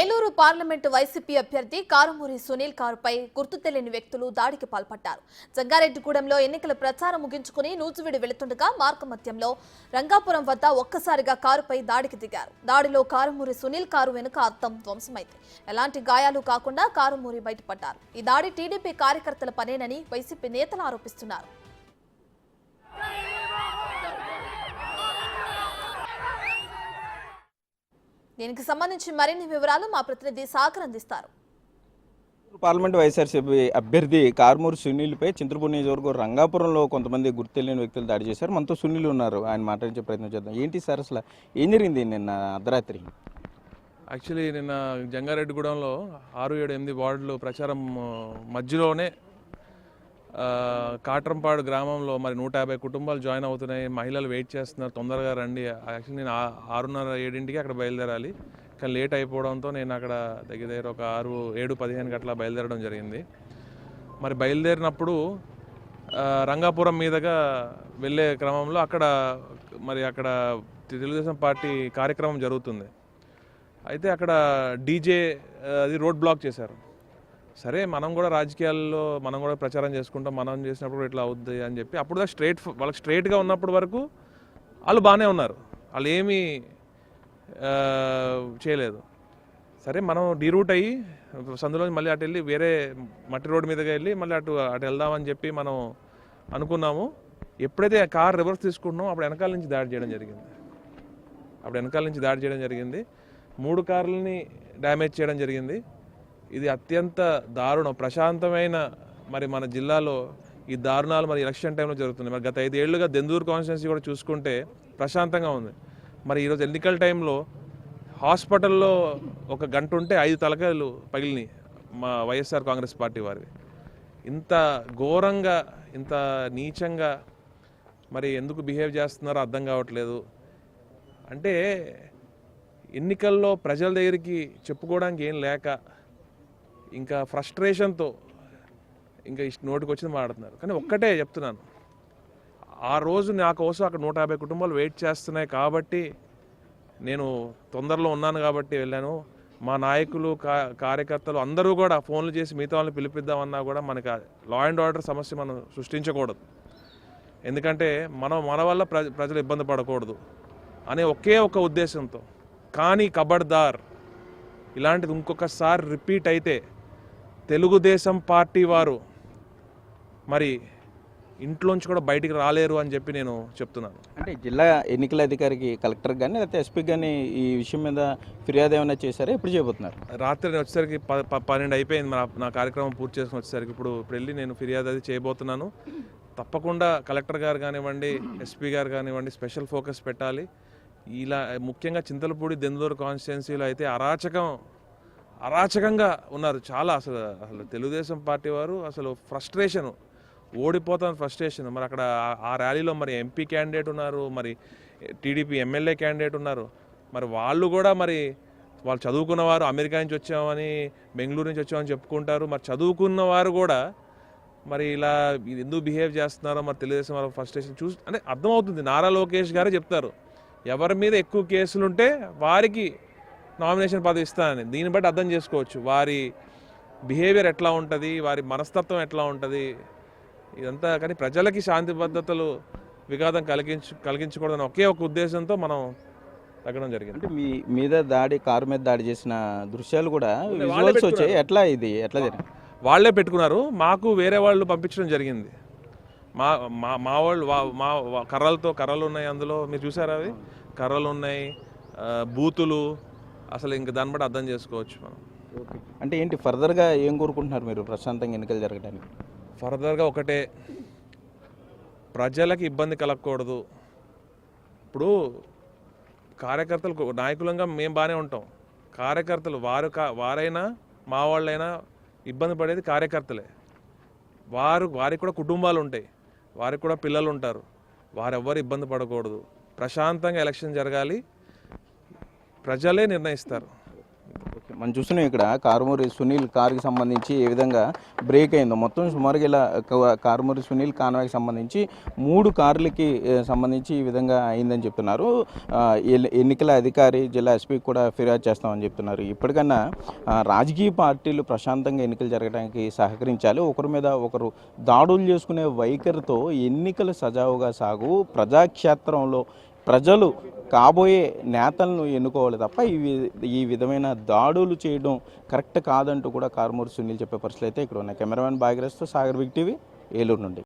Eluru parliament YCP అభ్యర్థి కారుమూరి సునీల్ కారుపై గుర్తు తెలియని వ్యక్తులు దాడికి పాల్పడ్డారు. జంగారెడ్డిగూడెంలో ఎన్నికల ప్రచారం ముగించుకుని నూజివీడు వెళుతుండగా మార్గమధ్యంలో రంగాపురం వద్ద ఒక్కసారిగా కారుపై దాడికి దిగారు. దాడిలో కారుమూరి సునీల్ కారు వెనుక అద్దం ధ్వంసమైంది. ఎలాంటి గాయాలు కాకుండా కారుమూరి బయటపడ్డారు. ఈ దాడి టీడీపీ కార్యకర్తల పనేనని వైసీపీ నేతలు ఆరోపిస్తున్నారు. దీనికి సంబంధించి మరిన్ని వివరాలు మా ప్రతినిధి సాగర్ అందిస్తారు. పార్లమెంట్ వైఎస్ఆర్సీపీ అభ్యర్థి కార్మూరు సునీల్పై చింతలపూడి నియోజకవర్గం రంగాపురంలో కొంతమంది గుర్తు తెలియని వ్యక్తులు దాడి చేశారు. మనతో సునీల్ ఉన్నారు. ఆయన మాట్లాడించే ప్రయత్నం చేద్దాం. ఏంటి సార్ అసలు ఏం జరిగింది నిన్న అర్ధరాత్రి? యాక్చువల్లీ నిన్న జంగారెడ్డిగూడెంలో ఆరు ఏడు ఎనిమిది వార్డులు ప్రచారం మధ్యలోనే కాట్రంపాడు గ్రామంలో మరి నూట యాభై కుటుంబాలు జాయిన్ అవుతున్నాయి. మహిళలు వెయిట్ చేస్తున్నారు. తొందరగా రండి. యాక్చువల్లీ నేను ఆ- ఆరున్నర ఏడింటికి అక్కడ బయలుదేరాలి. కానీ లేట్ అయిపోవడంతో నేను అక్కడ దగ్గర దగ్గర ఒక ఆరు ఏడు పదిహేనుకి అట్లా బయలుదేరడం జరిగింది. మరి బయలుదేరినప్పుడు రంగాపురం మీదుగా వెళ్ళే క్రమంలో అక్కడ మరి అక్కడ తెలుగుదేశం పార్టీ కార్యక్రమం జరుగుతుంది. అయితే అక్కడ డీజే అది రోడ్ బ్లాక్ చేశారు. సరే మనం కూడా రాజకీయాల్లో మనం కూడా ప్రచారం చేసుకుంటాం మనం చేసినప్పుడు ఇట్లా అవుద్ది అని చెప్పి అప్పుడు దాకా స్ట్రేట్ వాళ్ళకి స్ట్రేట్గా ఉన్నప్పటి వరకు వాళ్ళు బాగానే ఉన్నారు. వాళ్ళు ఏమీ చేయలేదు. సరే మనం డీరూట్ అయ్యి సందులో మళ్ళీ అటు వెళ్ళి వేరే మట్టి రోడ్డు మీదకి వెళ్ళి మళ్ళీ అటు అటు వెళ్దామని చెప్పి మనం అనుకున్నాము. ఎప్పుడైతే ఆ కార్ రివర్స్ తీసుకుంటున్నామో అప్పుడు వెనకాల నుంచి దాడి చేయడం జరిగింది. అప్పుడు వెనకాల నుంచి దాడి చేయడం జరిగింది. మూడు కార్లని డ్యామేజ్ చేయడం జరిగింది. ఇది అత్యంత దారుణం ప్రశాంతమైన మరి మన జిల్లాలో ఈ దారుణాలు మరి ఎలక్షన్ టైంలో జరుగుతుంది మరి గత ఐదేళ్ళుగా దెందూరు కాన్స్టిట్యున్సీ కూడా చూసుకుంటే ప్రశాంతంగా ఉంది. మరి ఈరోజు ఎన్నికల టైంలో హాస్పిటల్లో ఒక గంట ఉంటే ఐదు తలకాయలు పగిలినాయి మా వైఎస్ఆర్ కాంగ్రెస్ పార్టీ వారివి. ఇంత ఘోరంగా ఇంత నీచంగా మరి ఎందుకు బిహేవ్ చేస్తున్నారో అర్థం కావట్లేదు. అంటే ఎన్నికల్లో ప్రజల దగ్గరికి చెప్పుకోవడానికి ఏం లేక ఇంకా ఫ్రస్ట్రేషన్తో ఇంకా ఇష్ట- నోటికి వచ్చింది మాట్లాడుతున్నారు. కానీ ఒక్కటే చెప్తున్నాను. ఆ రోజు నా కోసం అక్కడ నూట యాభై కుటుంబాలు వెయిట్ చేస్తున్నాయి కాబట్టి నేను తొందరలో ఉన్నాను కాబట్టి వెళ్ళాను. మా నాయకులు కా కార్యకర్తలు అందరూ కూడా ఫోన్లు చేసి మిగతా వాళ్ళని పిలిపిద్దామన్నా కూడా మనకి లా అండ్ ఆర్డర్ సమస్య మనం సృష్టించకూడదు. ఎందుకంటే మనం మన వల్ల ప్రజ ప్రజలు ఇబ్బంది పడకూడదు అనే ఒకే ఒక ఉద్దేశంతో. కానీ కబడ్దార్ ఇలాంటిది ఇంకొకసారి రిపీట్ అయితే తెలుగుదేశం పార్టీ వారు మరి ఇంట్లోంచి కూడా బయటికి రాలేరు అని చెప్పి నేను చెప్తున్నాను. అంటే జిల్లా ఎన్నికల అధికారికి కలెక్టర్ కానీ లేకపోతే ఎస్పీ కానీ ఈ విషయం మీద ఫిర్యాదు ఏమైనా చేశారా? ఎప్పుడు చేయబోతున్నారు? రాత్రి నేను వచ్చేసరికి పన్నెండు అయిపోయింది. నా నా కార్యక్రమం పూర్తి చేసుకుని వచ్చేసరికి ఇప్పుడు ఇప్పుడు వెళ్ళి నేను ఫిర్యాదు అది చేయబోతున్నాను. తప్పకుండా కలెక్టర్ గారు కానివ్వండి ఎస్పీ గారు కానివ్వండి స్పెషల్ ఫోకస్ పెట్టాలి. ఇలా ముఖ్యంగా చింతలపూడి దెందులూరు కాన్స్టిట్యున్సీలో అయితే అరాచకం అరాచకంగా ఉన్నారు. చాలా అసలు అసలు తెలుగుదేశం పార్టీ వారు అసలు ఫ్రస్ట్రేషన్ ఓడిపోతాను ఫ్రస్ట్రేషన్. మరి అక్కడ ఆ- ర్యాలీలో మరి ఎంపీ క్యాండిడేట్ ఉన్నారు మరి టీడీపీ ఎమ్మెల్యే క్యాండిడేట్ ఉన్నారు. మరి వాళ్ళు కూడా మరి వాళ్ళు చదువుకున్నవారు అమెరికా నుంచి వచ్చామని బెంగళూరు నుంచి వచ్చామని చెప్పుకుంటారు. మరి చదువుకున్న వారు కూడా మరి ఇలా ఎందుకు బిహేవ్ చేస్తున్నారో మరి తెలుగుదేశం వాళ్ళ ఫ్రస్ట్రేషన్ చూసి అంటే అర్థమవుతుంది. నారా లోకేష్ గారే చెప్తారు. ఎవరి మీద ఎక్కువ కేసులు ఉంటే వారికి నామినేషన్ పదవి ఇస్తానని. దీన్ని బట్టి అర్థం చేసుకోవచ్చు. వారి బిహేవియర్ ఎట్లా ఉంటుంది? వారి మనస్తత్వం ఎట్లా ఉంటుంది? ఇదంతా కానీ ప్రజలకి శాంతి భద్రతలు విఘాతం కలిగించు కలిగించకూడదని ఒకే ఒక ఉద్దేశంతో మనం తగ్గడం జరిగింది. అంటే మీ మీద దాడి కారు మీద దాడి చేసిన దృశ్యాలు కూడా వాళ్ళే విజువల్స్ వచ్చాయి. ఎట్లా ఇది? ఎట్లా జరిగింది? వాళ్ళే పెట్టుకున్నారు. మాకు వేరే వాళ్ళు పంపించడం జరిగింది. మా మా మా వాళ్ళు మా కర్రలతో కర్రలు ఉన్నాయి అందులో. మీరు చూసారా అవి? కర్రలు ఉన్నాయి బూతులు అసలు ఇంక దాన్ని బట్టి అర్థం చేసుకోవచ్చు మనం. అంటే ఏంటి ఫర్దర్గా ఏం కోరుకుంటున్నారు మీరు ప్రశాంతంగా ఎన్నికలు జరగడానికి? ఫర్దర్గా ఒకటే. ప్రజలకు ఇబ్బంది కలగకూడదు. ఇప్పుడు కార్యకర్తలు నాయకులంగా మేము బాగానే ఉంటాం. కార్యకర్తలు వారు కా వారైనా మా వాళ్ళైనా ఇబ్బంది పడేది కార్యకర్తలే. వారు వారికి కూడా కుటుంబాలు ఉంటాయి. వారికి కూడా పిల్లలు ఉంటారు. వారెవ్వరు ఇబ్బంది పడకూడదు. ప్రశాంతంగా ఎలక్షన్ జరగాలి. ప్రజలే నిర్ణయిస్తారు. మనం చూస్తున్నాం ఇక్కడ కారుమూరి సునీల్ కారుకి సంబంధించి ఏ విధంగా బ్రేక్ అయిందో. మొత్తం సుమారుగా ఇలా కారుమూరి సునీల్ కాన్వాయ్కి సంబంధించి మూడు కార్లకి సంబంధించి ఈ విధంగా అయిందని చెప్తున్నారు. ఎన్నికల అధికారి జిల్లా ఎస్పీకి కూడా ఫిర్యాదు చేస్తామని చెప్తున్నారు. ఇప్పటికన్నా రాజకీయ పార్టీలు ప్రశాంతంగా ఎన్నికలు జరగడానికి సహకరించాలి. ఒకరి మీద ఒకరు దాడులు చేసుకునే వైఖరితో ఎన్నికలు సజావుగా సాగు ప్రజాక్షేత్రంలో ప్రజలు కాబోయే నేతలను ఎన్నుకోవాలి తప్ప ఈ ఈ విధమైన దాడులు చేయడం కరెక్ట్ కాదంటూ కూడా కారుమూరు సునీల్ చెప్పే పరిస్థితులు అయితే ఇక్కడ ఉన్నాయి. కెమెరామెన్ భాగ్యరస్తో సాగర్ బిగ్ టీవీ ఏలూరు నుండి.